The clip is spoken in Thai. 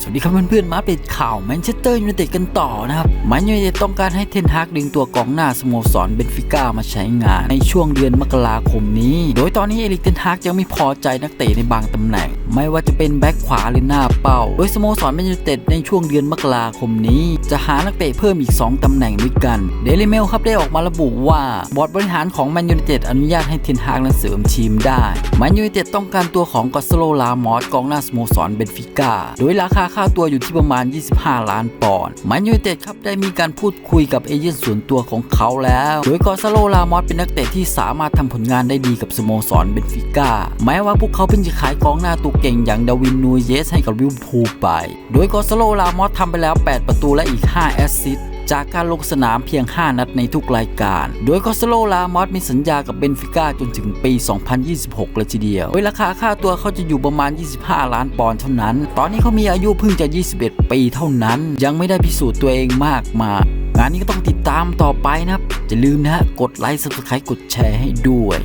สวัสดีครับเพื่อนๆมาเป็นข่าวแมนเชสเตอร์ยูไนเต็ดกันต่อนะครับแมนยูไนเต็ดต้องการให้เทนฮากดึงตัวกองหน้าสโมสรเบนฟิก้ามาใช้งานในช่วงเดือนมกราคมนี้ โดยตอนนี้เอริกเทนฮากยังไม่พอใจนักเตะในบางตำแหน่งไม่ว่าจะเป็นแบ็คขวาหรือหน้าเป้า โดยสโมสรแมนยูเต็ดในช่วงเดือนมกราคมนี้ จะหานักเตะเพิ่มอีก 2 ตำแหน่งด้วยกัน เดลิเมลครับได้ออกมาระบุว่า บอร์ดบริหารของแมนยูเต็ดอนุญาตให้เทนฮากนั้นเสริมทีมได้แมนยูเต็ดต้องการตัวของกอสโลลามอสกองหน้าสโมสรเบนฟิก้าโดยราคาค่าตัวอยู่ที่ประมาณ 25 ล้านปอนด์แมนยูเต็ดครับได้มีการพูดคุยกับเอเจนต์ส่วนตัวของเขาแล้ว โดยกอสโลลามอสเป็นนักเตะที่สามารถทำผลงานได้ดีกับสโมสรเบนฟิก้าแม้ว่าพวกเขาเพิ่งจะขายกองหน้าตัวเก่งอย่างดาวินนูเยสให้กับลิเวอร์พูลไป โดยกอสโลลามอสทำไปแล้ว 8 ประตูและอีก 5 แอสซิสต์จากการลงสนามเพียง 5 นัดในทุกรายการ โดยคอสโลลามอสมีสัญญากับเบนฟิก้าจนถึงปี 2026 เลยทีเดียว โดยราคาค่าตัวเขาจะอยู่ประมาณ 25 ล้านปอนด์เท่านั้น ตอนนี้เขามีอายุเพิ่งจะ 21 ปีเท่านั้น ยังไม่ได้พิสูจน์ตัวเองมากมายงานนี้ก็ต้องติดตามต่อไปนะครับอย่าลืมนะฮะ กดไลค์ subscribe กดแชร์ให้ด้วย